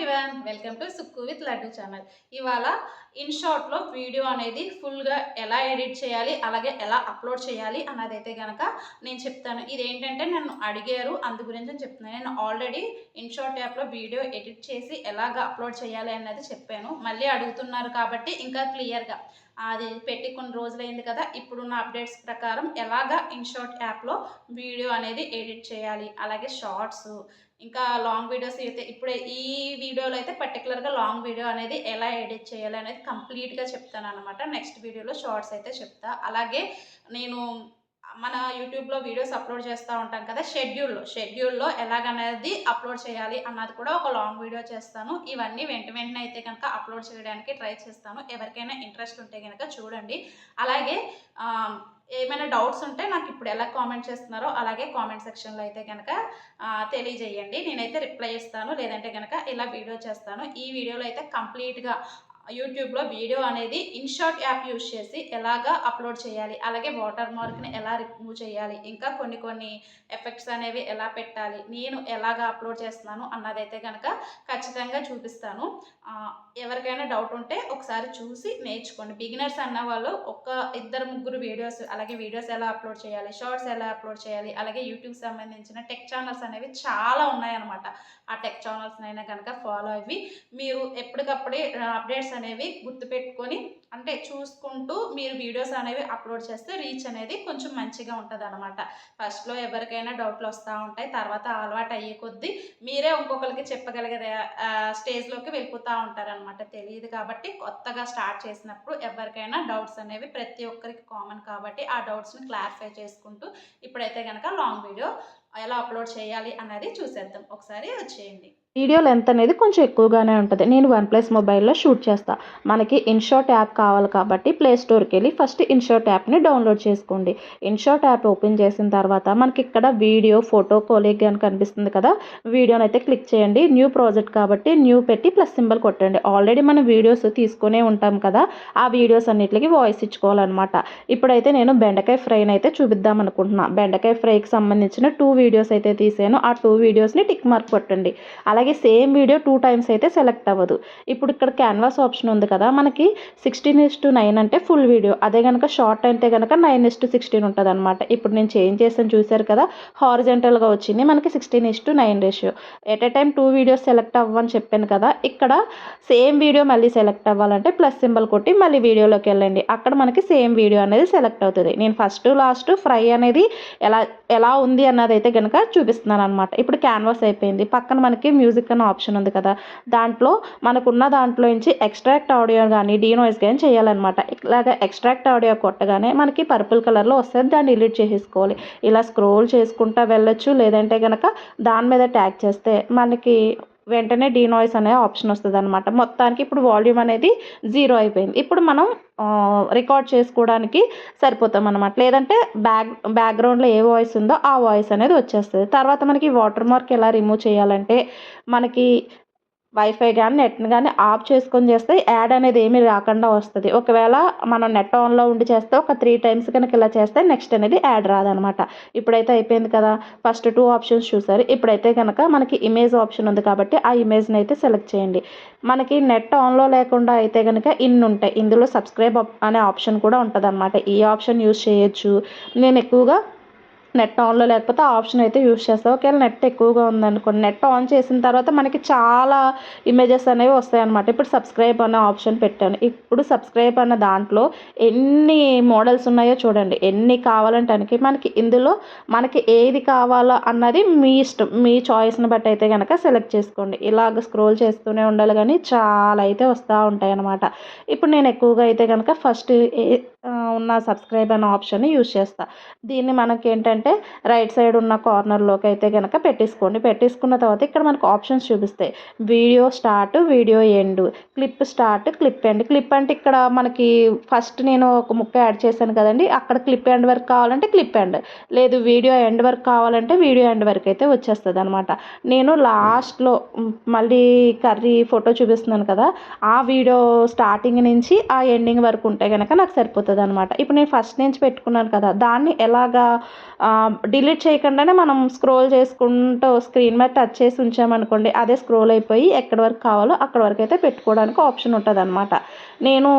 Everyone welcome to Sukku with Laddu channel ఇవాళ ఇన్ షార్ట్లో వీడియో అనేది ఫుల్గా ఎలా ఎడిట్ చేయాలి అలాగే ఎలా అప్లోడ్ చేయాలి అన్నది అయితే కనుక నేను చెప్తాను. ఇదేంటంటే నన్ను అడిగారు అందు గురించి నేను చెప్తున్నాను. నేను ఆల్రెడీ ఇన్ షార్ట్ యాప్లో వీడియో ఎడిట్ చేసి ఎలాగ అప్లోడ్ చేయాలి అన్నది చెప్పాను. మళ్ళీ అడుగుతున్నారు కాబట్టి ఇంకా క్లియర్గా అది పెట్టి కొన్ని రోజులైంది కదా ఇప్పుడున్న అప్డేట్స్ ప్రకారం ఎలాగ ఇన్షార్ట్ యాప్లో వీడియో అనేది ఎడిట్ చేయాలి అలాగే షార్ట్స్ ఇంకా లాంగ్ వీడియోస్ అయితే ఇప్పుడే ఈ వీడియోలో అయితే పర్టికులర్గా లాంగ్ వీడియో అనేది ఎలా ఎడిట్ చేయాలి అనేది కంప్లీట్గా చెప్తాను అనమాట నెక్స్ట్ వీడియోలో షార్ట్స్ అయితే చెప్తా. అలాగే నేను మన యూట్యూబ్లో వీడియోస్ అప్లోడ్ చేస్తూ ఉంటాం కదా షెడ్యూల్లో. షెడ్యూల్లో ఎలాగనేది అప్లోడ్ చేయాలి అన్నది కూడా ఒక లాంగ్ వీడియో చేస్తాను. ఇవన్నీ వెంట వెంటనే అయితే కనుక అప్లోడ్ చేయడానికి ట్రై చేస్తాను. ఎవరికైనా ఇంట్రెస్ట్ ఉంటే కనుక చూడండి. అలాగే ఏమైనా డౌట్స్ ఉంటే నాకు ఇప్పుడు ఎలా కామెంట్ చేస్తున్నారో అలాగే కామెంట్ సెక్షన్లో అయితే కనుక తెలియజేయండి. నేనైతే రిప్లై ఇస్తాను. లేదంటే కనుక ఇలా వీడియో చేస్తాను. ఈ వీడియోలో అయితే కంప్లీట్గా యూట్యూబ్లో వీడియో అనేది ఇన్షార్ట్ యాప్ యూజ్ చేసి ఎలాగా అప్లోడ్ చేయాలి అలాగే వాటర్ మార్క్ని ఎలా రిమూవ్ చేయాలి ఇంకా కొన్ని కొన్ని ఎఫెక్ట్స్ అనేవి ఎలా పెట్టాలి నేను ఎలాగా అప్లోడ్ చేస్తున్నాను అన్నదైతే కనుక ఖచ్చితంగా చూపిస్తాను. ఎవరికైనా డౌట్ ఉంటే ఒకసారి చూసి నేర్చుకోండి. బిగినర్స్ అన్న వాళ్ళు ఒక ఇద్దరు ముగ్గురు వీడియోస్ అలాగే వీడియోస్ ఎలా అప్లోడ్ చేయాలి షార్ట్స్ ఎలా అప్లోడ్ చేయాలి అలాగే యూట్యూబ్ సంబంధించిన టెక్ ఛానల్స్ అనేవి చాలా ఉన్నాయన్నమాట. ఆ టెక్ ఛానల్స్ అయినా కనుక ఫాలో అవి మీరు ఎప్పటికప్పుడే అప్డేట్స్ అనేవి గుర్తుపెట్టుకొని అంటే చూసుకుంటూ మీరు వీడియోస్ అనేవి అప్లోడ్ చేస్తే రీచ్ అనేది కొంచెం మంచిగా ఉంటుంది అనమాట ఫస్ట్లో ఎవరికైనా డౌట్లు వస్తూ ఉంటాయి తర్వాత అలవాటు అయ్యే కొద్దీ మీరే ఇంకొకరికి చెప్పగలిగే స్టేజ్లోకి వెళ్ళిపోతూ ఉంటారనమాట తెలియదు కాబట్టి కొత్తగా స్టార్ట్ చేసినప్పుడు ఎవరికైనా డౌట్స్ అనేవి ప్రతి ఒక్కరికి కామన్ కాబట్టి ఆ డౌట్స్ని క్లారిఫై చేసుకుంటూ ఇప్పుడైతే కనుక లాంగ్ వీడియో ఎలా అప్లోడ్ చేయాలి అనేది చూసేద్దాం. ఒకసారి వచ్చేయండి. వీడియో లెంత్ అనేది కొంచెం ఎక్కువగానే ఉంటుంది. నేను వన్ ప్లస్ మొబైల్లో షూట్ చేస్తా. మనకి ఇన్షార్ట్ యాప్ కావాలి కాబట్టి ప్లే స్టోర్కి వెళ్ళి ఫస్ట్ ఇన్షార్ట్ యాప్ని డౌన్లోడ్ చేసుకోండి. ఇన్షార్ట్ యాప్ ఓపెన్ చేసిన తర్వాత మనకి ఇక్కడ వీడియో ఫోటో కోలేగ్ అని కనిపిస్తుంది కదా వీడియోని అయితే క్లిక్ చేయండి. న్యూ ప్రాజెక్ట్ కాబట్టి న్యూ పెట్టి ప్లస్ సింబల్ కొట్టండి. ఆల్రెడీ మనం వీడియోస్ తీసుకునే ఉంటాం కదా ఆ వీడియోస్ అన్నిటికి వాయిస్ ఇచ్చుకోవాలన్నమాట. ఇప్పుడైతే నేను బెండకాయ ఫ్రైని అయితే చూపిద్దాం అనుకుంటున్నాను బెండకాయ ఫ్రైకి సంబంధించిన టూ వీడియోస్ అయితే తీసాను. ఆ టూ వీడియోస్ని టిక్ మార్క్ కొట్టండి. అలా అలాగే సేమ్ వీడియో టూ టైమ్స్ అయితే సెలెక్ట్ అవ్వదు. ఇప్పుడు ఇక్కడ క్యాన్వాస్ ఆప్షన్ ఉంది కదా మనకి సిక్స్టీన్ ఇస్ టు నైన్ అంటే ఫుల్ వీడియో అదే కనుక షార్ట్ అయితే కనుక నైన్ ఇస్ టు సిక్స్టీన్ ఉంటుంది అనమాట ఇప్పుడు నేను చేంజ్ చేసాను చూశారు కదా హారిజెంటల్గా వచ్చింది మనకి sixteen is to nine ratio at a time two videos select అవ్వని చెప్పాను కదా ఇక్కడ సేమ్ వీడియో మళ్ళీ సెలెక్ట్ అవ్వాలంటే ప్లస్ సింబల్ కొట్టి మళ్ళీ వీడియోలోకి వెళ్ళండి. అక్కడ మనకి సేమ్ వీడియో అనేది సెలెక్ట్ అవుతుంది. నేను ఫస్ట్ లాస్ట్ ఫ్రై అనేది ఎలా ఎలా ఉంది అన్నది అయితే కనుక చూపిస్తున్నాను అనమాట ఇప్పుడు క్యాన్వాస్ అయిపోయింది. పక్కన మనకి మ్యూజిక్ అనే ఆప్షన్ ఉంది కదా. దాంట్లో మనకున్న దాంట్లో నుంచి ఎక్స్ట్రాక్ట్ ఆడియో కానీ డీనోయిస్ కానీ చేయాలన్నమాట. ఇలాగ ఎక్స్ట్రాక్ట్ ఆడియో కొట్టగానే మనకి పర్పుల్ కలర్లో వస్తుంది దాన్ని డిలీట్ చేసేసుకోవాలి. ఇలా స్క్రోల్ చేసుకుంటా వెళ్ళొచ్చు. లేదంటే కనుక దాని మీద ట్యాగ్ చేస్తే మనకి వెంటనే డీనాయిస్ అనే ఆప్షన్ వస్తుంది అనమాట మొత్తానికి ఇప్పుడు వాల్యూమ్ అనేది జీరో అయిపోయింది. ఇప్పుడు మనం రికార్డ్ చేసుకోవడానికి సరిపోతాం అనమాట లేదంటే బ్యాక్ బ్యాక్గ్రౌండ్లో ఏ వాయిస్ ఉందో ఆ వాయిస్ అనేది వచ్చేస్తుంది. తర్వాత మనకి వాటర్ మార్క్ ఎలా రిమూవ్ చేయాలంటే మనకి వైఫై కానీ నెట్ని కానీ ఆఫ్ చేసుకొని చేస్తే యాడ్ అనేది ఏమీ రాకుండా వస్తుంది. ఒకవేళ మనం నెట్ ఆన్లో ఉండి చేస్తే ఒక త్రీ టైమ్స్ కనుక ఇలా చేస్తే నెక్స్ట్ అనేది యాడ్ రాదనమాట. ఇప్పుడైతే అయిపోయింది కదా. ఫస్ట్ టూ ఆప్షన్స్ చూసారు. ఇప్పుడైతే కనుక మనకి ఇమేజ్ ఆప్షన్ ఉంది కాబట్టి ఆ ఇమేజ్ని అయితే సెలెక్ట్ చేయండి. మనకి నెట్ ఆన్లో లేకుండా అయితే కనుక ఇన్ ఉంటాయి. ఇందులో సబ్స్క్రైబ్ అనే ఆప్షన్ కూడా ఉంటుంది ఈ ఆప్షన్ యూస్ చేయొచ్చు. నేను ఎక్కువగా నెట్ ఆన్లో లేకపోతే ఆప్షన్ అయితే యూస్ చేస్తాను ఒకవేళ నెట్ ఎక్కువగా ఉందనుకోండి నెట్ ఆన్ చేసిన తర్వాత మనకి చాలా ఇమేజెస్ అనేవి వస్తాయి అనమాట ఇప్పుడు సబ్స్క్రైబ్ అనే ఆప్షన్ పెట్టాను. ఇప్పుడు సబ్స్క్రైబ్ అన్న దాంట్లో ఎన్ని మోడల్స్ ఉన్నాయో చూడండి. ఎన్ని కావాలంటానికి మనకి ఇందులో మనకి ఏది కావాలో అన్నది మీ ఇష్టం. మీ చాయిస్ని బట్టి అయితే కనుక సెలెక్ట్ చేసుకోండి. ఇలాగ స్క్రోల్ చేస్తూనే ఉండాలి కానీ చాలా అయితే వస్తూ ఉంటాయి అనమాట ఇప్పుడు నేను ఎక్కువగా అయితే కనుక ఫస్ట్ ఏ ఉన్న సబ్స్క్రైబ్ అనే ఆప్షన్ యూస్ చేస్తాను దీన్ని మనకి ఏంటంటే రైట్ సైడ్ ఉన్న కార్నర్లోకి అయితే కనుక పెట్టేసుకోండి. పెట్టేసుకున్న తర్వాత ఇక్కడ మనకు ఆప్షన్స్ చూపిస్తాయి video start video end clip start clip end. Clip అంటే ఇక్కడ మనకి ఫస్ట్ నేను ఒక ముక్క యాడ్ చేశాను కదండి. అక్కడ క్లిప్ ఎండ్ వరకు కావాలంటే క్లిప్ ఎండ్. లేదు వీడియో ఎండ్ వరకు కావాలంటే వీడియో ఎండ్ వరకు అయితే వచ్చేస్తుంది అనమాట నేను లాస్ట్లో మళ్ళీ కర్రీ ఫోటో చూపిస్తున్నాను కదా. ఆ వీడియో స్టార్టింగ్ నుంచి ఆ ఎండింగ్ వరకు ఉంటే కనుక నాకు సరిపోతుంది అనమాట ఇప్పుడు నేను ఫస్ట్ నుంచి పెట్టుకున్నాను కదా. దాన్ని ఎలాగా డిలీట్ చేయకుండానే మనం స్క్రోల్ చేసుకుంటూ స్క్రీన్ మీద టచ్ చేసి ఉంచామనుకోండి అదే స్క్రోల్ అయిపోయి ఎక్కడి వరకు కావాలో అక్కడ వరకు అయితే పెట్టుకోవడానికి ఆప్షన్ ఉంటుంది అనమాట నేను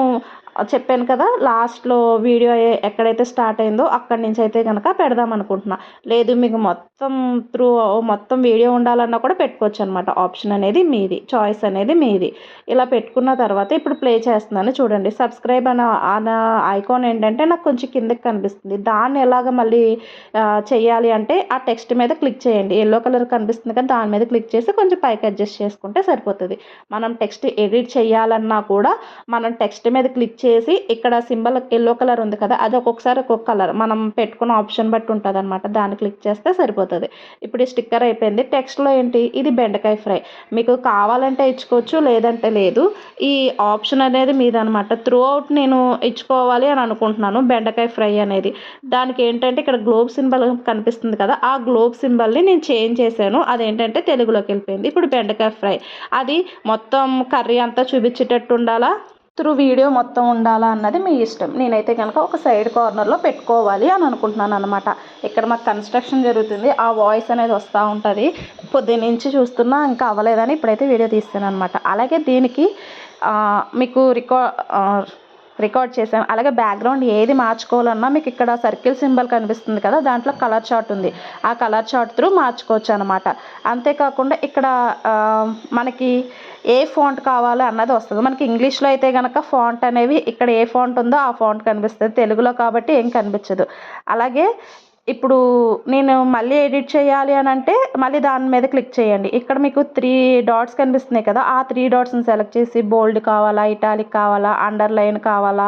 చెప్పాను కదా లాస్ట్లో వీడియో ఎక్కడైతే స్టార్ట్ అయిందో అక్కడి నుంచి అయితే కనుక పెడదాం అనుకుంటున్నా. లేదు మీకు మొత్తం త్రూ మొత్తం వీడియో ఉండాలన్నా కూడా పెట్టుకోవచ్చు అనమాట ఆప్షన్ అనేది మీది చాయిస్ అనేది మీది. ఇలా పెట్టుకున్న తర్వాత ఇప్పుడు ప్లే చేస్తున్నాను చూడండి. సబ్స్క్రైబ్ అన్న ఐకాన్ ఏంటంటే నాకు కొంచెం కిందకి కనిపిస్తుంది. దాన్ని ఎలాగ మళ్ళీ చేయాలి అంటే ఆ టెక్స్ట్ మీద క్లిక్ చేయండి. ఎల్లో కలర్ కనిపిస్తుంది కదా దాని మీద క్లిక్ చేసి కొంచెం పైకి అడ్జస్ట్ చేసుకుంటే సరిపోతుంది. మనం టెక్స్ట్ ఎడిట్ చేయాలన్నా కూడా మనం టెక్స్ట్ మీద క్లిక్ చేసి ఇక్కడ సింబల్ ఎల్లో కలర్ ఉంది కదా అది ఒక్కొక్కసారి ఒక్కొక్క కలర్ మనం పెట్టుకున్న ఆప్షన్ బట్టి ఉంటుంది అనమాట దాన్ని క్లిక్ చేస్తే సరిపోతుంది. ఇప్పుడు ఈ స్టిక్కర్ అయిపోయింది. టెక్స్ట్లో ఏంటి? ఇది బెండకాయ ఫ్రై. మీకు కావాలంటే ఇచ్చుకోవచ్చు లేదంటే లేదు. ఈ ఆప్షన్ అనేది మీదనమాట త్రూ అవుట్ నేను ఇచ్చుకోవాలి అని అనుకుంటున్నాను బెండకాయ ఫ్రై అనేది. దానికి ఏంటంటే ఇక్కడ గ్లోబ్ సింబల్ కనిపిస్తుంది కదా ఆ గ్లోబ్ సింబల్ని నేను చేంజ్ చేశాను. అదేంటంటే తెలుగులోకి వెళ్ళిపోయింది. ఇప్పుడు బెండకాయ ఫ్రై. అది మొత్తం కర్రీ అంతా చూపించేటట్టు ఉండాలా? త్రూ వీడియో మొత్తం ఉండాలా అన్నది మీ ఇష్టం. నేనైతే కనుక ఒక సైడ్ కార్నర్లో పెట్టుకోవాలి అని అనుకుంటున్నాను అనమాట ఇక్కడ మాకు కన్స్ట్రక్షన్ జరుగుతుంది. ఆ వాయిస్ అనేది వస్తూ ఉంటుంది. పొద్దున్న నుంచి చూస్తున్నా ఇంకా అవ్వలేదని ఇప్పుడైతే వీడియో తీస్తాను అనమాట అలాగే దీనికి మీకు రికా రికార్డ్ చేశాను అలాగే బ్యాక్గ్రౌండ్ ఏది మార్చుకోవాలన్నా మీకు ఇక్కడ సర్కిల్ సింబల్ కనిపిస్తుంది కదా దాంట్లో కలర్ చార్ట్ ఉంది. ఆ కలర్ చార్ట్ త్రూ మార్చుకోవచ్చు అనమాట అంతేకాకుండా ఇక్కడ మనకి ఏ ఫాంట్ కావాలో అన్నది వస్తుంది. మనకి ఇంగ్లీష్లో అయితే కనుక ఫాంట్ అనేవి ఇక్కడ ఏ ఫాంట్ ఉందో ఆ ఫాంట్ కనిపిస్తుంది. తెలుగులో కాబట్టి ఏం కనిపించదు. అలాగే ఇప్పుడు నేను మళ్ళీ ఎడిట్ చేయాలి అని అంటే మళ్ళీ దాని మీద క్లిక్ చేయండి. ఇక్కడ మీకు త్రీ డాట్స్ కనిపిస్తున్నాయి కదా ఆ త్రీ డాట్స్ని సెలెక్ట్ చేసి బోల్డ్ కావాలా ఇటాలిక్ కావాలా అండర్లైన్ కావాలా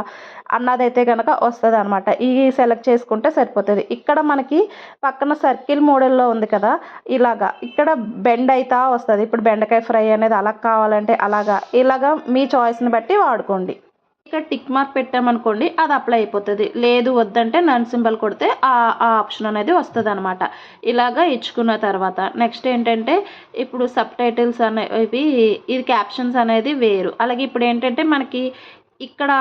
అన్నదైతే కనుక వస్తుంది అనమాట ఈ సెలెక్ట్ చేసుకుంటే సరిపోతుంది. ఇక్కడ మనకి పక్కన సర్కిల్ మోడల్లో ఉంది కదా ఇలాగా. ఇక్కడ బెండ్ అవుతా వస్తుంది. ఇప్పుడు బెండకాయ ఫ్రై అనేది అలా కావాలంటే అలాగా. ఇలాగా మీ చాయిస్ని బట్టి వాడుకోండి. ఇక్కడ టిక్ మార్క్ పెట్టామనుకోండి అది అప్లై అయిపోతుంది. లేదు వద్దంటే నన్ సింబల్ కొడితే ఆ ఆ ఆప్షన్ అనేది వస్తుంది అనమాట ఇలాగా ఇచ్చుకున్న తర్వాత నెక్స్ట్ ఏంటంటే ఇప్పుడు సబ్ టైటిల్స్ అనేవి ఇది క్యాప్షన్స్ అనేది వేరు. అలాగే ఇప్పుడు ఏంటంటే మనకి ఇక్కడ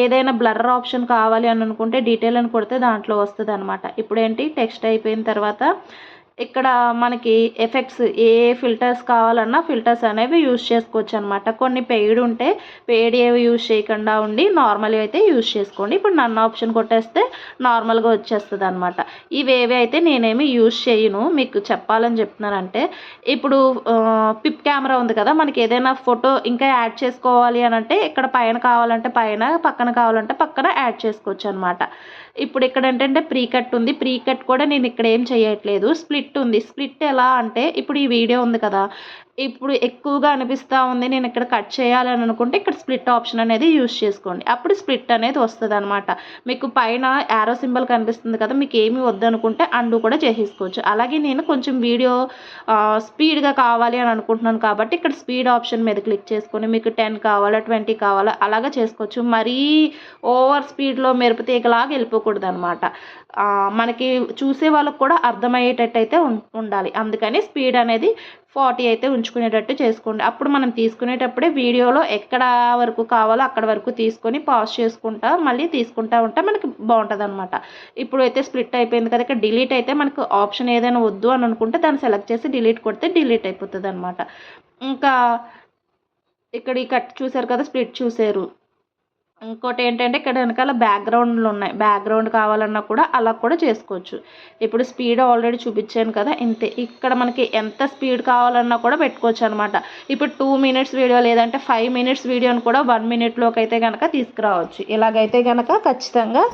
ఏదైనా బ్లర్ ఆప్షన్ కావాలి అని అనుకుంటే డీటెయిల్ అని కొడితే దాంట్లో వస్తుంది అనమాట ఇప్పుడు ఏంటి టెక్స్ట్ అయిపోయిన తర్వాత ఇక్కడ మనకి ఎఫెక్ట్స్ ఏ ఫిల్టర్స్ కావాలన్నా ఫిల్టర్స్ అనేవి యూజ్ చేసుకోవచ్చు అనమాట కొన్ని పెయిడ్ ఉంటే పెయిడ్ ఏవి యూజ్ చేయకుండా ఉండి నార్మల్ అయితే యూజ్ చేసుకోండి. ఇప్పుడు నన్ను ఆప్షన్ కొట్టేస్తే నార్మల్గా వచ్చేస్తుంది అనమాట ఇవేవి అయితే నేనేమి యూజ్ చేయను. మీకు చెప్పాలని చెప్తున్నానంటే ఇప్పుడు పిప్ కెమెరా ఉంది కదా మనకి ఏదైనా ఫోటో ఇంకా యాడ్ చేసుకోవాలి అని అంటే ఇక్కడ పైన కావాలంటే పైన పక్కన కావాలంటే పక్కన యాడ్ చేసుకోవచ్చు అనమాట ఇప్పుడు ఇక్కడ ఏంటంటే ప్రీ కట్ ఉంది. ప్రీ కట్ కూడా నేను ఇక్కడ ఏం చేయట్లేదు. స్ప్లిట్ ఉంది. స్ప్లిట్ ఎలా అంటే ఇప్పుడు ఈ వీడియో ఉంది కదా ఇప్పుడు ఎక్కువగా అనిపిస్తూ ఉంది నేను ఇక్కడ కట్ చేయాలని అనుకుంటే ఇక్కడ స్ప్లిట్ ఆప్షన్ అనేది యూస్ చేసుకోండి. అప్పుడు స్ప్లిట్ అనేది వస్తుంది అనమాట మీకు పైన యారో సింబల్ కనిపిస్తుంది కదా మీకు ఏమి వద్దనుకుంటే అండు కూడా చేసేసుకోవచ్చు. అలాగే నేను కొంచెం వీడియో స్పీడ్గా కావాలి అని అనుకుంటున్నాను కాబట్టి ఇక్కడ స్పీడ్ ఆప్షన్ మీద క్లిక్ చేసుకొని మీకు టెన్ కావాలా ట్వంటీ కావాలా అలాగా చేసుకోవచ్చు. మరీ ఓవర్ స్పీడ్లో మెరుపు తీగలాగా వెళ్ళిపోకూడదు అనమాట మనకి చూసే వాళ్ళకు కూడా అర్థమయ్యేటట్టు అయితే ఉండాలి. అందుకని స్పీడ్ అనేది ఫార్టీ అయితే ఉంచుకునేటట్టు చేసుకోండి. అప్పుడు మనం తీసుకునేటప్పుడే వీడియోలో ఎక్కడ వరకు కావాలో అక్కడ వరకు తీసుకొని పాజ్ చేసుకుంటా మళ్ళీ తీసుకుంటా ఉంటే మనకి బాగుంటుంది అనమాట ఇప్పుడు అయితే స్ప్లిట్ అయిపోయింది కదా ఇక్కడ డిలీట్ అయితే మనకు ఆప్షన్ ఏదైనా వద్దు అని అనుకుంటే దాన్ని సెలెక్ట్ చేసి డిలీట్ కొడితే డిలీట్ అయిపోతుంది అనమాట ఇంకా ఇక్కడ ఈ కట్ చూసారు కదా స్ప్లిట్ చూసారు. ఇంకోటి ఏంటంటే ఇక్కడ వెనకాల బ్యాక్గ్రౌండ్లు ఉన్నాయి. బ్యాక్గ్రౌండ్ కావాలన్నా కూడా అలా కూడా చేసుకోవచ్చు. ఇప్పుడు స్పీడ్ ఆల్రెడీ చూపించాను కదా ఇంతే. ఇక్కడ మనకి ఎంత స్పీడ్ కావాలన్నా కూడా పెట్టుకోవచ్చు అనమాట ఇప్పుడు టూ మినిట్స్ వీడియో లేదంటే ఫైవ్ మినిట్స్ వీడియోని కూడా వన్ మినిట్లోకి అయితే కనుక తీసుకురావచ్చు. ఇలాగైతే కనుక ఖచ్చితంగా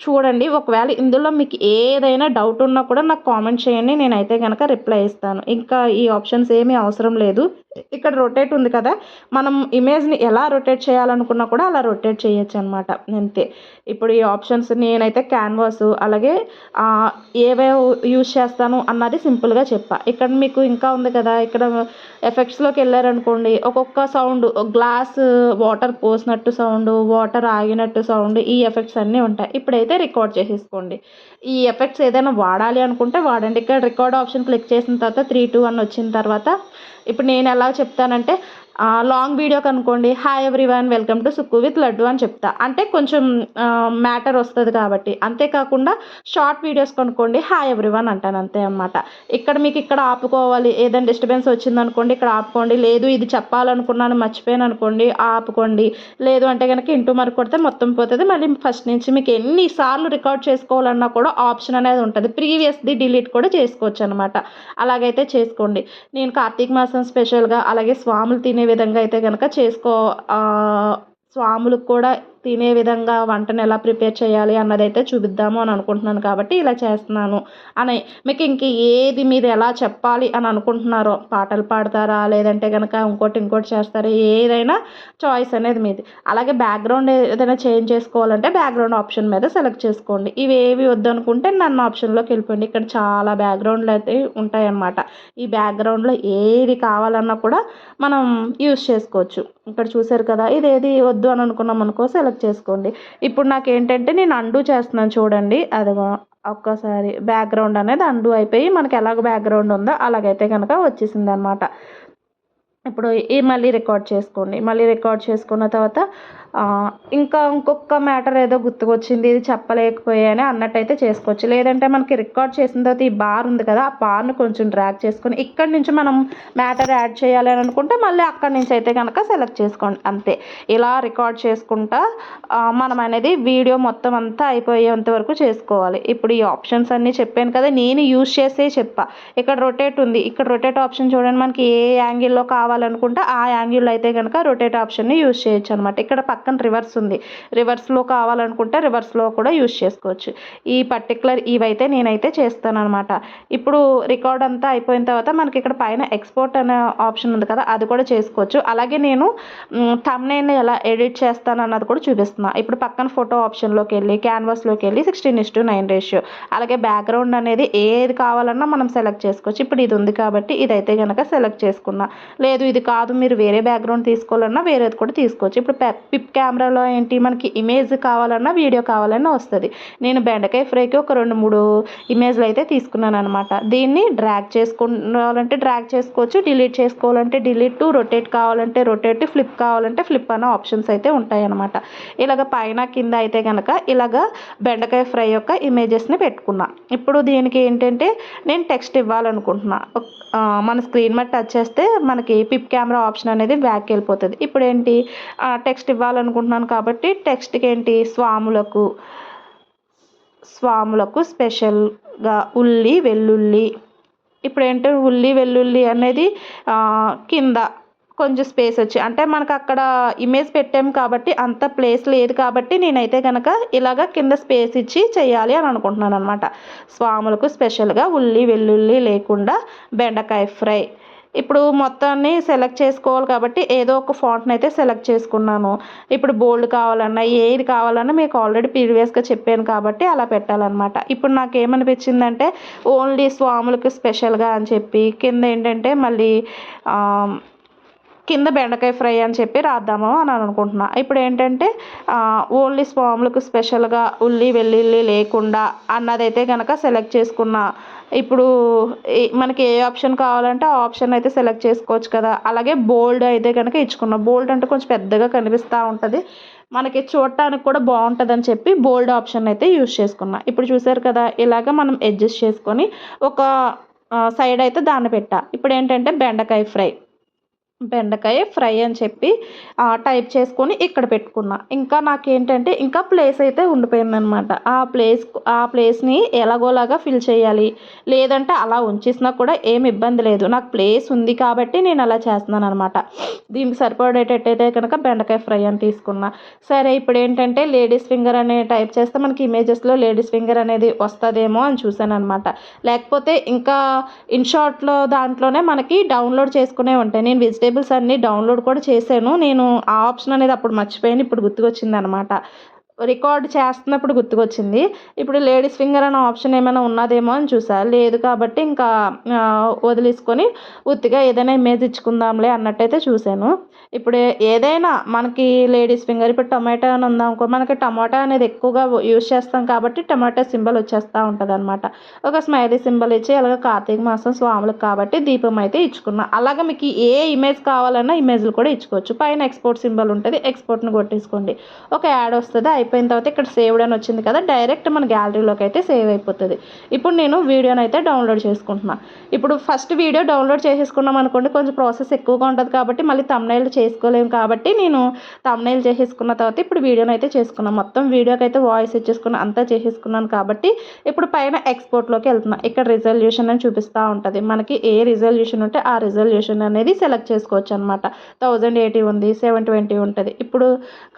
చూడండి. ఒకవేళ ఇందులో మీకు ఏదైనా డౌట్ ఉన్నా కూడా నాకు కామెంట్ చేయండి. నేనైతే కనుక రిప్లై ఇస్తాను. ఇంకా ఈ ఆప్షన్స్ ఏమీ అవసరం లేదు. ఇక్కడ రొటేట్ ఉంది కదా. మనం ఇమేజ్ని ఎలా రొటేట్ చేయాలనుకున్నా కూడా అలా రొటేట్ చేయొచ్చు అనమాట అంతే. ఇప్పుడు ఈ ఆప్షన్స్ నేనైతే క్యాన్వాస్ అలాగే ఆ, ఏవేవి యూజ్ చేస్తాను అన్నది సింపుల్గా చెప్పా. ఇక్కడ మీకు ఇంకా ఉంది కదా. ఇక్కడ ఎఫెక్ట్స్లోకి వెళ్ళారనుకోండి. ఒక్కొక్క సౌండ్ గ్లాస్ వాటర్ పోసినట్టు సౌండ్ వాటర్ ఆగినట్టు సౌండ్ ఈ ఎఫెక్ట్స్ అన్నీ ఉంటాయి. ఇప్పుడైతే రికార్డ్ చేసేసుకోండి. ఈ ఎఫెక్ట్స్ ఏదైనా వాడాలి అనుకుంటే వాడండి. ఇక్కడ రికార్డ్ ఆప్షన్ క్లిక్ చేసిన తర్వాత త్రీ టూ అని వచ్చిన తర్వాత ఇప్పుడు నేను ఎలా చెప్తానంటే long video కనుకోండి hi everyone welcome to Sukku with Laddu అని చెప్తా. అంటే కొంచెం మ్యాటర్ వస్తుంది కాబట్టి. అంతేకాకుండా షార్ట్ వీడియోస్ కొనుక్కోండి హాయ్ ఎవ్రీవన్ అంటాను అంతే అనమాట ఇక్కడ మీకు ఇక్కడ ఆపుకోవాలి. ఏదైనా డిస్టర్బెన్స్ వచ్చిందనుకోండి ఇక్కడ ఆపుకోండి. లేదు ఇది చెప్పాలనుకున్నాను మర్చిపోయాను అనుకోండి ఆపుకోండి. లేదు అంటే కనుక ఇంటూ మరి కొడితే మొత్తం పోతుంది. మళ్ళీ ఫస్ట్ నుంచి మీకు ఎన్నిసార్లు రికార్డ్ చేసుకోవాలన్నా కూడా ఆప్షన్ అనేది ఉంటుంది. ప్రీవియస్ది డిలీట్ కూడా చేసుకోవచ్చు అనమాట అలాగైతే చేసుకోండి. నేను కార్తీక మాసం స్పెషల్గా అలాగే స్వాములు తినే విధంగా అయితే కనుక చేసుకో స్వాములకు కూడా తినే విధంగా వంటను ఎలా ప్రిపేర్ చేయాలి అన్నదైతే చూపిద్దాము అని అనుకుంటున్నాను కాబట్టి ఇలా చేస్తున్నాను. అని మీకు ఇంక ఏది మీరు ఎలా చెప్పాలి అని అనుకుంటున్నారో పాటలు పాడతారా లేదంటే కనుక ఇంకోటి ఇంకోటి చేస్తారా ఏదైనా చాయిస్ అనేది మీది. అలాగే బ్యాక్గ్రౌండ్ ఏదైనా చేంజ్ చేసుకోవాలంటే బ్యాక్గ్రౌండ్ ఆప్షన్ మీద సెలెక్ట్ చేసుకోండి. ఇవి ఏవి వద్దనుకుంటే నన్ను ఆప్షన్లోకి వెళ్ళిపోండి. ఇక్కడ చాలా బ్యాక్గ్రౌండ్లు అయితే ఉంటాయన్నమాట. ఈ బ్యాక్గ్రౌండ్లో ఏది కావాలన్నా కూడా మనం యూస్ చేసుకోవచ్చు. ఇక్కడ చూసారు కదా ఇది ఏది వద్దు అని అనుకున్నాం అనుకో సెలెక్ట్ చేసుకోండి. ఇప్పుడు నాకు ఏంటంటే నేను అండు చేస్తున్నాను చూడండి. అదిగో ఒక్కసారి బ్యాక్గ్రౌండ్ అనేది అండు అయిపోయి మనకి ఎలాగ బ్యాక్గ్రౌండ్ ఉందో అలాగైతే కనుక వచ్చేసింది అనమాట ఇప్పుడు ఈ మళ్ళీ రికార్డ్ చేసుకోండి. మళ్ళీ రికార్డ్ చేసుకున్న తర్వాత ఇంకా ఇంకొక మ్యాటర్ ఏదో గుర్తుకొచ్చింది ఇది చెప్పలేకపోయాను అన్నట్టయితే చేసుకోవచ్చు. లేదంటే మనకి రికార్డ్ చేసిన తర్వాత ఈ బార్ ఉంది కదా ఆ బార్ను కొంచెం డ్రాగ్ చేసుకొని ఇక్కడి నుంచి మనం మ్యాటర్ యాడ్ చేయాలి అని అనుకుంటే మళ్ళీ అక్కడి నుంచి అయితే కనుక సెలెక్ట్ చేసుకోండి అంతే. ఇలా రికార్డ్ చేసుకుంటా మనం అనేది వీడియో మొత్తం అంతా అయిపోయేంత వరకు చేసుకోవాలి. ఇప్పుడు ఈ ఆప్షన్స్ అన్నీ చెప్పాను కదా నేను యూజ్ చేసే చెప్పా. ఇక్కడ రొటేట్ ఉంది ఇక్కడ రొటేట్ ఆప్షన్ చూడండి మనకి ఏ యాంగిల్లో కావాలనుకుంటే ఆ యాంగిల్లో అయితే కనుక రొటేట్ ఆప్షన్ని యూజ్ చేయొచ్చు అనమాట ఇక్కడ పక్క పక్కన రివర్స్ ఉంది. రివర్స్లో కావాలనుకుంటే రివర్స్లో కూడా యూజ్ చేసుకోవచ్చు. ఈ పర్టికులర్ ఇవైతే నేనైతే చేస్తాను అనమాట ఇప్పుడు రికార్డ్ అంతా అయిపోయిన తర్వాత మనకి ఇక్కడ పైన ఎక్స్పోర్ట్ అనే ఆప్షన్ ఉంది కదా అది కూడా చేసుకోవచ్చు. అలాగే నేను తమ్నేల్ని ఎలా ఎడిట్ చేస్తాను అన్నది కూడా చూపిస్తున్నా. ఇప్పుడు పక్కన ఫోటో ఆప్షన్లోకి వెళ్ళి క్యాన్వాస్లోకి వెళ్ళి sixteen is to nine ratio అలాగే బ్యాక్గ్రౌండ్ అనేది ఏది కావాలన్నా మనం సెలెక్ట్ చేసుకోవచ్చు. ఇప్పుడు ఇది ఉంది కాబట్టి ఇదైతే కనుక సెలెక్ట్ చేసుకున్నా. లేదు ఇది కాదు మీరు వేరే బ్యాక్గ్రౌండ్ తీసుకోవాలన్నా వేరేది కూడా తీసుకోవచ్చు. ఇప్పుడు పె- పిప్ కెమెరాలో ఏంటి? మనకి ఇమేజ్ కావాలన్నా వీడియో కావాలన్నా వస్తుంది. నేను బెండకాయ ఫ్రైకి ఒక రెండు మూడు ఇమేజ్లు అయితే తీసుకున్నాను అనమాట దీన్ని డ్రాగ్ చేసుకోవాలంటే డ్రాగ్ చేసుకోవచ్చు డిలీట్ చేసుకోవాలంటే డిలీట్ రొటేట్ కావాలంటే రొటేట్ ఫ్లిప్ కావాలంటే ఫ్లిప్ అనే ఆప్షన్స్ అయితే ఉంటాయన్నమాట. ఇలాగ పైన కింద అయితే కనుక ఇలాగ బెండకాయ ఫ్రై యొక్క ఇమేజెస్ని పెట్టుకున్నా. ఇప్పుడు దీనికి ఏంటంటే నేను టెక్స్ట్ ఇవ్వాలనుకుంటున్నా. మన స్క్రీన్ మీద టచ్ చేస్తే మనకి పిప్ కెమెరా ఆప్షన్ అనేది బ్యాక్ వెళ్ళిపోతుంది. ఇప్పుడు ఏంటి టెక్స్ట్ చెప్పాలనుకుంటున్నాను కాబట్టి టెక్స్ట్కి ఏంటి స్వాములకు స్వాములకు స్పెషల్గా ఉల్లి వెల్లుల్లి. ఇప్పుడు ఏంటంటే ఉల్లి వెల్లుల్లి అనేది కింద కొంచెం స్పేస్ వచ్చి అంటే మనకు అక్కడ ఇమేజ్ పెట్టాం కాబట్టి అంత ప్లేస్ లేదు కాబట్టి నేనైతే కనుక ఇలాగ కింద స్పేస్ ఇచ్చి చేయాలి అని అనుకుంటున్నాను అనమాట స్వాములకు స్పెషల్గా ఉల్లి వెల్లుల్లి లేకుండా బెండకాయ ఫ్రై. ఇప్పుడు మొత్తాన్ని సెలెక్ట్ చేసుకోవాలి కాబట్టి ఏదో ఒక ఫాంట్ని అయితే సెలెక్ట్ చేసుకున్నాను. ఇప్పుడు బోల్డ్ కావాలన్నా ఏది కావాలన్నా మీకు ఆల్రెడీ ప్రీవియస్గా చెప్పాను కాబట్టి అలా పెట్టాలన్నమాట. ఇప్పుడు నాకు ఏమనిపించిందంటే ఓన్లీ స్వాములకు స్పెషల్గా అని చెప్పి కింద ఏంటంటే మళ్ళీ కింద బెండకాయ ఫ్రై అని చెప్పి రాద్దాము అని అనుకుంటున్నా. ఇప్పుడు ఏంటంటే ఓన్లీ స్వాములకు స్పెషల్గా ఉల్లి వెల్లుల్లి లేకుండా అన్నదైతే కనుక సెలెక్ట్ చేసుకున్నా ఇప్పుడు మనకి ఏ ఆప్షన్ కావాలంటే ఆ ఆప్షన్ అయితే సెలెక్ట్ చేసుకోవచ్చు కదా. అలాగే బోల్డ్ అయితే కనుక ఇచ్చుకున్నాం. బోల్డ్ అంటే కొంచెం పెద్దగా కనిపిస్తూ ఉంటుంది. మనకి చూడటానికి కూడా బాగుంటుంది అని చెప్పి బోల్డ్ ఆప్షన్ అయితే యూస్ చేసుకున్నా. ఇప్పుడు చూసారు కదా ఇలాగ మనం అడ్జస్ట్ చేసుకొని ఒక సైడ్ అయితే దాన్ని పెట్టా. ఇప్పుడు ఏంటంటే బెండకాయ ఫ్రై. బెండకాయ ఫ్రై అని చెప్పి టైప్ చేసుకొని ఇక్కడ పెట్టుకున్నా. ఇంకా నాకేంటంటే ఇంకా ప్లేస్ అయితే ఉండిపోయిందనమాట. ఆ ప్లేస్ ఆ ప్లేస్ని ఎలాగోలాగా ఫిల్ చేయాలి. లేదంటే అలా ఉంచేసినా కూడా ఏమి ఇబ్బంది లేదు. నాకు ప్లేస్ ఉంది కాబట్టి నేను అలా చేస్తున్నాను అనమాట దీనికి సరిపడేటట్టయితే కనుక బెండకాయ ఫ్రై అని తీసుకున్నా. సరే ఇప్పుడు ఏంటంటే లేడీస్ ఫింగర్ అనే టైప్ చేస్తే మనకి ఇమేజెస్లో లేడీస్ ఫింగర్ అనేది వస్తుందేమో అని చూసాను అనమాట లేకపోతే ఇంకా ఇన్షార్ట్లో దాంట్లోనే మనకి డౌన్లోడ్ చేసుకునే ఉంటాయి. నేను టేబుల్స్ అన్నీ డౌన్లోడ్ కూడా చేశాను. నేను ఆ ఆప్షన్ అనేది అప్పుడు మర్చిపోయాను. ఇప్పుడు గుర్తుకొచ్చింది అనమాట రికార్డ్ చేస్తున్నప్పుడు గుర్తుకొచ్చింది. ఇప్పుడు లేడీస్ ఫింగర్ అనే ఆప్షన్ ఏమైనా ఉన్నదేమో అని చూసా. లేదు కాబట్టి ఇంకా వదిలేసుకొని ఉత్తిగా ఏదైనా ఇమేజ్ ఇచ్చుకుందాంలే అన్నట్టయితే చూశాను. ఇప్పుడు ఏదైనా మనకి లేడీస్ ఫింగర్ ఇప్పుడు టమాటా అని ఉందనుకో మనకి టమాటా అనేది ఎక్కువగా యూజ్ చేస్తాం కాబట్టి టమాటా సింబల్ వచ్చేస్తూ ఉంటుంది అనమాట ఒక స్మైలీ సింబల్ ఇచ్చి అలాగే కార్తీక మాసం స్వాములకు కాబట్టి దీపం అయితే ఇచ్చుకున్నాం. అలాగే మీకు ఏ ఇమేజ్ కావాలన్నా ఇమేజ్లు కూడా ఇచ్చుకోవచ్చు. పైన ఎక్స్పోర్ట్ సింబల్ ఉంటుంది ఎక్స్పోర్ట్ని కొట్టేసుకోండి. ఒక యాడ్ వస్తుంది అయిపోయిన తర్వాత ఇక్కడ సేవ్డ్ అని వచ్చింది కదా డైరెక్ట్ మన గ్యాలరీలోకి అయితే సేవ్ అయిపోతుంది. ఇప్పుడు నేను వీడియోని అయితే డౌన్లోడ్ చేసుకుంటున్నాను ఇప్పుడు ఫస్ట్ వీడియో డౌన్లోడ్ చేసేసుకున్నాం అనుకోండి కొంచెం ప్రాసెస్ ఎక్కువగా ఉంటుంది కాబట్టి మళ్ళీ తమ్నైల్ చేసుకోలేము కాబట్టి నేను తమ్నైల్ చేసేసుకున్న తర్వాత ఇప్పుడు వీడియోని అయితే చేసుకున్నాను మొత్తం వీడియోకి అయితే వాయిస్ ఇచ్చేసుకున్నా అంతా చేసేసుకున్నాను కాబట్టి ఇప్పుడు పైన ఎక్స్పోర్ట్లోకి వెళ్తున్నాను ఇక్కడ రిజల్యూషన్ అని చూపిస్తూ ఉంటుంది. మనకి ఏ రిజల్యూషన్ ఉంటే ఆ రిజల్యూషన్ అనేది సెలెక్ట్ చేసుకోవచ్చు అనమాట థౌజండ్ ఎయిటీ ఉంది సెవెన్ ట్వంటీ ఉంటుంది. ఇప్పుడు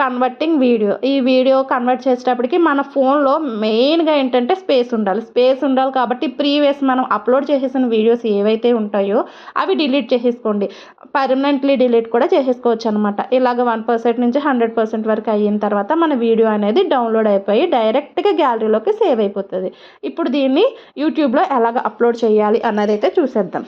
కన్వర్టింగ్ వీడియో ఈ వీడియో కన్వర్ట్ చేసేటప్పటికి మన ఫోన్లో మెయిన్గా ఏంటంటే స్పేస్ ఉండాలి. స్పేస్ ఉండాలి కాబట్టి ప్రీవియస్ మనం అప్లోడ్ చేసేసిన వీడియోస్ ఏవైతే ఉంటాయో అవి డిలీట్ చేసేసుకోండి. పర్మనెంట్లీ డిలీట్ కూడా చేసేసుకోవచ్చు అనమాట ఇలాగ వన్ పర్సెంట్ నుంచి హండ్రెడ్ పర్సెంట్ వరకు అయిన తర్వాత మన వీడియో అనేది డౌన్లోడ్ అయిపోయి డైరెక్ట్గా గ్యాలరీలోకి సేవ్ అయిపోతుంది. ఇప్పుడు దీన్ని యూట్యూబ్లో ఎలాగ అప్లోడ్ చేయాలి అన్నది అయితే చూసేద్దాం.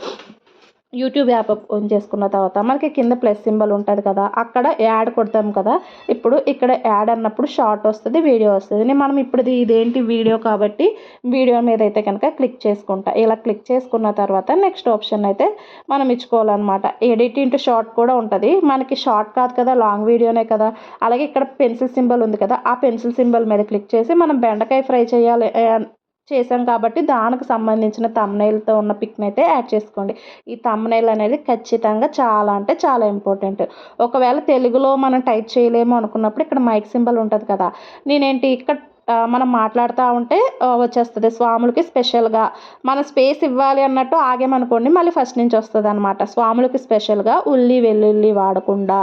యూట్యూబ్ యాప్ ఓన్ చేసుకున్న తర్వాత మనకి కింద ప్లస్ సింబల్ ఉంటుంది కదా అక్కడ యాడ్ కొడతాం కదా. ఇప్పుడు ఇక్కడ యాడ్ అన్నప్పుడు షార్ట్ వస్తుంది వీడియో వస్తుంది. నేను మనం ఇప్పుడు ఇదేంటి వీడియో కాబట్టి వీడియో మీద అయితే కనుక క్లిక్ చేసుకుంటా. ఇలా క్లిక్ చేసుకున్న తర్వాత నెక్స్ట్ ఆప్షన్ అయితే మనం ఇచ్చుకోవాలన్నమాట. ఎడిట్ ఇంటూ షార్ట్ కూడా ఉంటుంది. మనకి షార్ట్ కాదు కదా లాంగ్ వీడియోనే కదా. అలాగే ఇక్కడ పెన్సిల్ సింబల్ ఉంది కదా ఆ పెన్సిల్ సింబల్ మీద క్లిక్ చేసి మనం బెండకాయ ఫ్రై చేయాలి చేసాం కాబట్టి దానికి సంబంధించిన తమ్నైల్తో ఉన్న పిక్ని అయితే యాడ్ చేసుకోండి. ఈ తమ్నైల్ అనేది ఖచ్చితంగా చాలా అంటే చాలా ఇంపార్టెంట్ ఒకవేళ తెలుగులో మనం టైప్ చేయలేము అనుకున్నప్పుడు ఇక్కడ మైక్ సింబల్ ఉంటుంది కదా నేనేంటి ఇక్కడ మనం మాట్లాడుతూ ఉంటే వచ్చేస్తుంది. స్వాములకి స్పెషల్గా మన స్పేస్ ఇవ్వాలి అన్నట్టు ఆగేమనుకోండి మళ్ళీ ఫస్ట్ నుంచి వస్తుంది అనమాట స్వాములకి స్పెషల్గా ఉల్లి వెల్లుల్లి వాడకుండా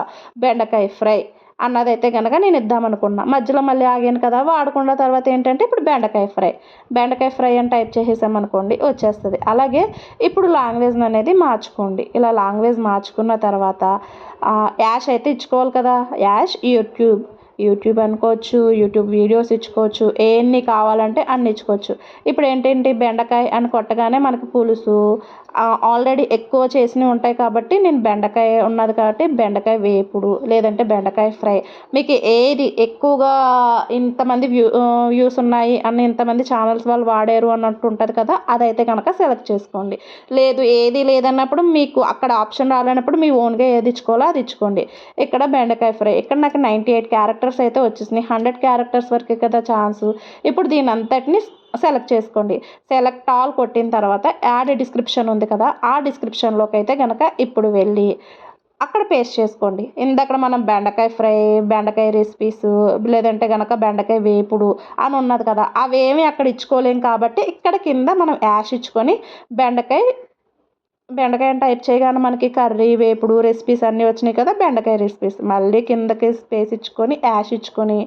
బెండకాయ ఫ్రై అన్నదైతే కనుక నేను ఇద్దామనుకున్నా మధ్యలో మళ్ళీ ఆగాను కదా వాడకుండా తర్వాత ఏంటంటే ఇప్పుడు బెండకాయ ఫ్రై. బెండకాయ ఫ్రై అని టైప్ చేసేసామనుకోండి వచ్చేస్తుంది. అలాగే ఇప్పుడు లాంగ్వేజ్ అనేది మార్చుకోండి. ఇలా లాంగ్వేజ్ మార్చుకున్న తర్వాత యాష్ అయితే ఇచ్చుకోవాలి కదా. Hash YouTube. యూట్యూబ్ అనుకోవచ్చు యూట్యూబ్ వీడియోస్ ఇచ్చుకోవచ్చు ఎన్ని కావాలంటే అన్ని ఇచ్చుకోవచ్చు. ఇప్పుడు ఏంటంటే బెండకాయ అని కొట్టగానే మనకు పులుసు ఆల్రెడీ ఎక్కువ చేసినవి ఉంటాయి కాబట్టి నేను బెండకాయ ఉన్నది కాబట్టి బెండకాయ వేపుడు లేదంటే బెండకాయ ఫ్రై. మీకు ఏది ఎక్కువగా ఇంతమంది వ్యూ వ్యూస్ ఉన్నాయి అని ఇంతమంది ఛానల్స్ వాళ్ళు వాడారు అన్నట్టు ఉంటుంది కదా అదైతే కనుక సెలెక్ట్ చేసుకోండి. లేదు ఏది లేదన్నప్పుడు మీకు అక్కడ ఆప్షన్ రాలేనప్పుడు మీ ఓన్గా ఏది ఇచ్చుకోవాలో అది ఇచ్చుకోండి. ఇక్కడ బెండకాయ ఫ్రై. ఇక్కడ నాకు నైంటీ ఎయిట్ క్యారెక్టర్స్ అయితే వచ్చేసినాయి. హండ్రెడ్ క్యారెక్టర్స్ వరకే కదా ఛాన్స్ ఇప్పుడు దీని అంతటిని సెలెక్ట్ చేసుకోండి. సెలెక్ట్ ఆల్ కొట్టిన తర్వాత యాడ్ డిస్క్రిప్షన్ ఉంది కదా ఆ డిస్క్రిప్షన్లోకి అయితే కనుక ఇప్పుడు వెళ్ళి అక్కడ పేస్ట్ చేసుకోండి. ఇందక్కడ మనం బెండకాయ ఫ్రై బెండకాయ రెసిపీస్ లేదంటే కనుక బెండకాయ వేపుడు అని ఉన్నది కదా అవేమి అక్కడ ఇచ్చుకోలేం కాబట్టి ఇక్కడ కింద మనం యాష్ ఇచ్చుకొని బెండకాయ బెండకాయ టైప్ చేయగానే మనకి కర్రీ వేపుడు రెసిపీస్ అన్నీ వచ్చినాయి కదా బెండకాయ రెసిపీస్ మళ్ళీ కిందకి స్పేస్ ఇచ్చుకొని యాష్ ఇచ్చుకొని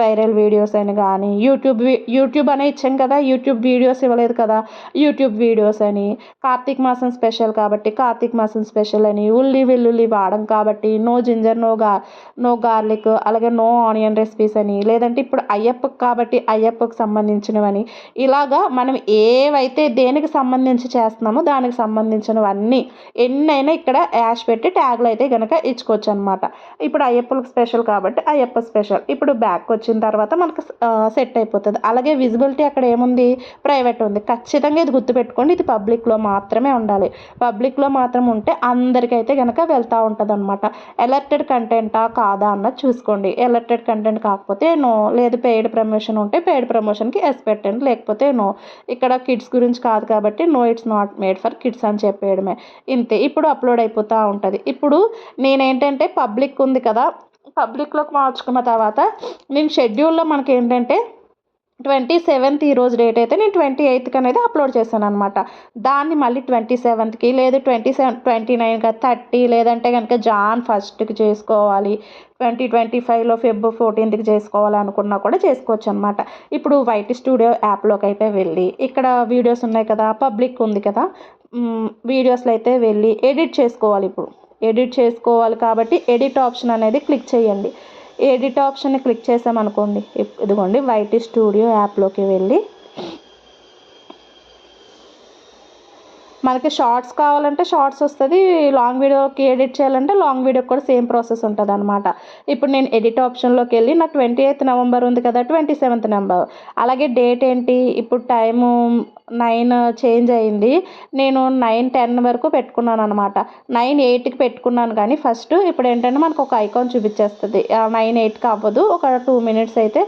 వైరల్ వీడియోస్ అని కానీ యూట్యూబ్ యూట్యూబ్ అనే ఇచ్చాం కదా యూట్యూబ్ వీడియోస్ ఇవ్వలేదు కదా యూట్యూబ్ వీడియోస్ అని కార్తీక మాసం స్పెషల్ కాబట్టి కార్తీక మాసం స్పెషల్ అని ఉల్లి వెల్లుల్లి వాడడం కాబట్టి నో జింజర్ నో గా నో గార్లిక్ అలాగే నో ఆనియన్ రెసిపీస్ అని లేదంటే ఇప్పుడు అయ్యప్పకు కాబట్టి అయ్యప్పకు సంబంధించినవని. ఇలాగా మనం ఏవైతే దేనికి సంబంధించి చేస్తున్నామో దానికి సంబంధించినవన్నీ ఎన్నైనా ఇక్కడ యాష్ పెట్టి ట్యాగ్లు అయితే కనుక ఇచ్చుకోవచ్చు అనమాట ఇప్పుడు అయ్యప్పలకు స్పెషల్ కాబట్టి అయ్యప్ప స్పెషల్. ఇప్పుడు బ్యాక్ వచ్చిన తర్వాత మనకు సెట్ అయిపోతుంది. అలాగే విజిబిలిటీ అక్కడ ఏముంది? ప్రైవేట్ ఉంది. ఖచ్చితంగా ఇది గుర్తుపెట్టుకోండి. ఇది పబ్లిక్లో మాత్రమే ఉండాలి. పబ్లిక్లో మాత్రం ఉంటే అందరికైతే కనుక వెళ్తూ ఉంటుంది అనమాట ఎలర్టెడ్ కంటెంటా కాదా అన్నది చూసుకోండి. ఎలర్టెడ్ కంటెంట్ కాకపోతే నో. లేదు పెయిడ్ ప్రమోషన్ ఉంటే పెయిడ్ ప్రమోషన్కి ఎస్ పెట్టండి లేకపోతే నో. ఇక్కడ కిడ్స్ గురించి కాదు కాబట్టి no it's not made for kids అని చెప్పేయడమే ఇంతే ఇప్పుడు అప్లోడ్ అయిపోతూ ఉంటుంది. ఇప్పుడు నేనేంటంటే పబ్లిక్ ఉంది కదా పబ్లిక్లోకి మార్చుకున్న తర్వాత నేను షెడ్యూల్లో మనకి ఏంటంటే ట్వంటీ సెవెంత్ ఈరోజు డేట్ అయితే నేను ట్వంటీ ఎయిత్కి అనేది అప్లోడ్ చేశాను అనమాట దాన్ని మళ్ళీ ట్వంటీ సెవెంత్కి లేదు ట్వంటీ సెవెన్ ట్వంటీ నైన్గా థర్టీ లేదంటే కనుక జాన్ ఫస్ట్కి చేసుకోవాలి ట్వంటీ ట్వంటీ ఫైవ్లో ఫెబ్ ఫోర్టీన్త్కి చేసుకోవాలి అనుకున్నా కూడా చేసుకోవచ్చు అనమాట ఇప్పుడు వైట్ స్టూడియో యాప్లోకి అయితే వెళ్ళి ఇక్కడ వీడియోస్ ఉన్నాయి కదా పబ్లిక్ ఉంది కదా వీడియోస్లో అయితే వెళ్ళి ఎడిట్ చేసుకోవాలి ఇప్పుడు. ఎడిట్ చేసుకోవాలి కాబట్టి ఎడిట్ ఆప్షన్ అనేది క్లిక్ చేయండి. ఎడిట్ ఆప్షన్ని క్లిక్ చేసామనుకోండి ఇదిగోండి వైటీ స్టూడియో యాప్లోకి వెళ్ళి మనకి షార్ట్స్ కావాలంటే షార్ట్స్ వస్తుంది లాంగ్ వీడియోకి ఎడిట్ చేయాలంటే లాంగ్ వీడియోకి కూడా సేమ్ ప్రాసెస్ ఉంటుంది అనమాట ఇప్పుడు నేను ఎడిట్ ఆప్షన్లోకి వెళ్ళి నాకు ట్వంటీ ఎయిత్ నవంబర్ ఉంది కదా ట్వంటీ సెవెంత్ నవంబర్ అలాగే డేట్ ఏంటి? ఇప్పుడు టైము నైన్ చేంజ్ అయింది. నేను నైన్ టెన్ వరకు పెట్టుకున్నాను అనమాట నైన్ ఎయిట్కి పెట్టుకున్నాను కానీ ఫస్ట్ ఇప్పుడు ఏంటంటే మనకు ఒక ఐకాన్ చూపించేస్తుంది. నైన్ ఎయిట్కి అవ్వదు ఒక టూ మినిట్స్ అయితే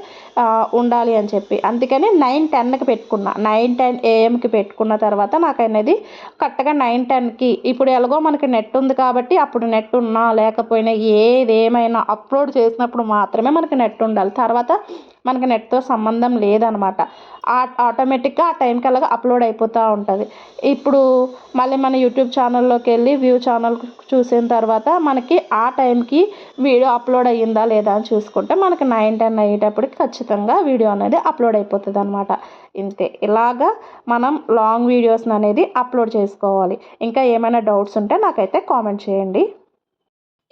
ఉండాలి అని చెప్పి. అందుకని నైన్ టెన్కి పెట్టుకున్నా. నైన్ టెన్ ఏఎంకి పెట్టుకున్న తర్వాత నాకు అనేది కరెక్ట్గా నైన్ టెన్కి ఇప్పుడు ఎలాగో మనకి నెట్ ఉంది కాబట్టి అప్పుడు నెట్ ఉన్నా లేకపోయినా ఏదేమైనా అప్లోడ్ చేసినప్పుడు మాత్రమే మనకి నెట్ ఉండాలి. తర్వాత మనకి నెట్తో సంబంధం లేదనమాట. ఆ ఆటోమేటిక్గా ఆ టైంకి అలాగా అప్లోడ్ అయిపోతూ ఉంటుంది. ఇప్పుడు మళ్ళీ మన యూట్యూబ్ ఛానల్లోకి వెళ్ళి వ్యూ ఛానల్ చూసిన తర్వాత మనకి ఆ టైంకి వీడియో అప్లోడ్ అయ్యిందా లేదా అని చూసుకుంటే మనకి నైన్ టెన్ అయ్యేటప్పటికి ఖచ్చితంగా వీడియో అనేది అప్లోడ్ అయిపోతుంది అనమాట ఇంతే. ఇలాగా మనం లాంగ్ వీడియోస్ అనేది అప్లోడ్ చేసుకోవాలి. ఇంకా ఏమైనా డౌట్స్ ఉంటే నాకైతే కామెంట్ చేయండి.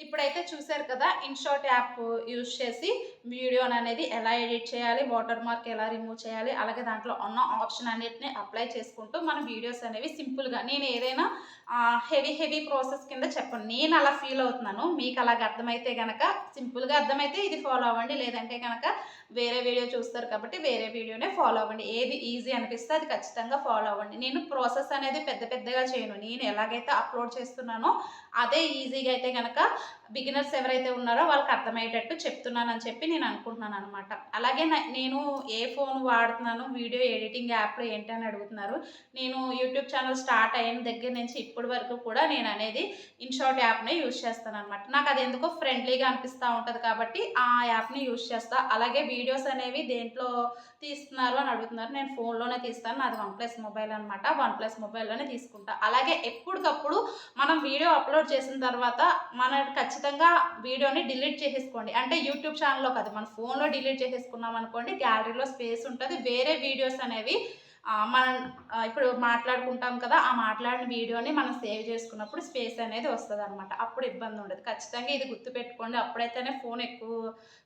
ఇప్పుడైతే చూశారు కదా ఇన్షార్ట్ యాప్ యూజ్ చేసి వీడియోని అనేది ఎలా ఎడిట్ చేయాలి వాటర్ మార్క్ ఎలా రిమూవ్ చేయాలి అలాగే దాంట్లో ఉన్న ఆప్షన్ అన్నిటిని అప్లై చేసుకుంటూ మన వీడియోస్ అనేవి సింపుల్గా నేను ఏదైనా హెవీ హెవీ ప్రాసెస్ కింద చెప్పను. నేను అలా ఫీల్ అవుతున్నాను. మీకు అలాగ అర్థమైతే కనుక సింపుల్గా అర్థమైతే ఇది ఫాలో అవ్వండి. లేదంటే కనుక వేరే వీడియో చూస్తారు కాబట్టి వేరే వీడియోనే ఫాలో అవ్వండి. ఏది ఈజీ అనిపిస్తే అది ఖచ్చితంగా ఫాలో అవ్వండి. నేను ప్రాసెస్ అనేది పెద్ద పెద్దగా చేయను. నేను ఎలాగైతే అప్లోడ్ చేస్తున్నానో అదే ఈజీగా అయితే కనుక బిగినర్స్ ఎవరైతే ఉన్నారో వాళ్ళకి అర్థమయ్యేటట్టు చెప్తున్నానని చెప్పి నేను అనుకుంటున్నాను అనమాట అలాగే నేను ఏ ఫోన్ వాడుతున్నాను వీడియో ఎడిటింగ్ యాప్లో ఏంటి అని అడుగుతున్నారు నేను యూట్యూబ్ ఛానల్ స్టార్ట్ అయిన దగ్గర నుంచి ఇప్పటి వరకు కూడా నేను అనేది ఇన్షార్ట్ యాప్నే యూజ్ చేస్తాను అనమాట నాకు అది ఎందుకో ఫ్రెండ్లీగా అనిపిస్తూ ఉంటుంది కాబట్టి ఆ యాప్ని యూజ్ చేస్తా. అలాగే వీడియోస్ అనేవి దేంట్లో తీస్తున్నారు అని అడుగుతున్నారు. నేను ఫోన్లోనే తీస్తాను. నాది వన్ ప్లస్ మొబైల్ అనమాట వన్ ప్లస్ మొబైల్లోనే తీసుకుంటా. అలాగే ఎప్పటికప్పుడు మనం వీడియో అప్లోడ్ చేసిన తర్వాత మన ఖచ్చితంగా వీడియోని డిలీట్ చేసేసుకోండి. అంటే యూట్యూబ్ ఛానల్లో కాదు. మన ఫోన్లో డిలీట్ చేసేసుకున్నాం అనుకోండి గ్యాలరీలో స్పేస్ ఉంటుంది. వేరే వీడియోస్ అనేవి మనం ఇప్పుడు మాట్లాడుకుంటాం కదా ఆ మాట్లాడిన వీడియోని మనం సేవ్ చేసుకున్నప్పుడు స్పేస్ అనేది వస్తుంది అనమాట అప్పుడు ఇబ్బంది ఉండదు. ఖచ్చితంగా ఇది గుర్తుపెట్టుకోండి. అప్పుడైతేనే ఫోన్ ఎక్కువ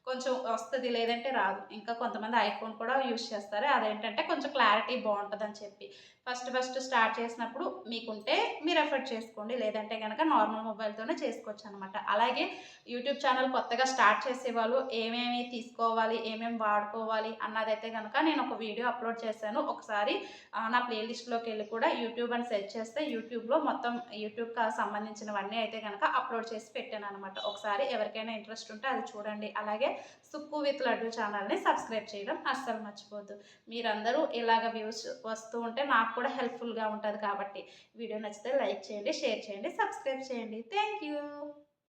కొంచెం వస్తుంది లేదంటే రాదు. ఇంకా కొంతమంది ఐఫోన్ కూడా యూస్ చేస్తారు. అదేంటంటే కొంచెం క్లారిటీ బాగుంటుందని చెప్పి. ఫస్ట్ ఫస్ట్ స్టార్ట్ చేసినప్పుడు మీకుంటే మీరు ఎఫర్ట్ చేసుకోండి. లేదంటే కనుక నార్మల్ మొబైల్తోనే చేసుకోవచ్చు అనమాట అలాగే యూట్యూబ్ ఛానల్ కొత్తగా స్టార్ట్ చేసేవాళ్ళు ఏమేమి తీసుకోవాలి ఏమేమి వాడుకోవాలి అన్నదైతే కనుక నేను ఒక వీడియో అప్లోడ్ చేశాను. ఒకసారి నా ప్లేలిస్ట్లోకి వెళ్ళి కూడా యూట్యూబ్ అని సెర్చ్ చేస్తే యూట్యూబ్లో మొత్తం యూట్యూబ్కి సంబంధించినవన్నీ అయితే కనుక అప్లోడ్ చేసి పెట్టాను అనమాట ఒకసారి ఎవరికైనా ఇంట్రెస్ట్ ఉంటే అది చూడండి. అలాగే సుక్కు విత్ లడ్డు ఛానల్ని సబ్స్క్రైబ్ చేయడం అస్సలు మర్చిపోద్దు మీరందరూ ఇలాగ వ్యూస్ వస్తూ ఉంటే నాకు కూడా హెల్ప్ఫుల్గా ఉంటుంది కాబట్టి వీడియో నచ్చితే లైక్ చేయండి షేర్ చేయండి సబ్స్క్రైబ్ చేయండి. Thank you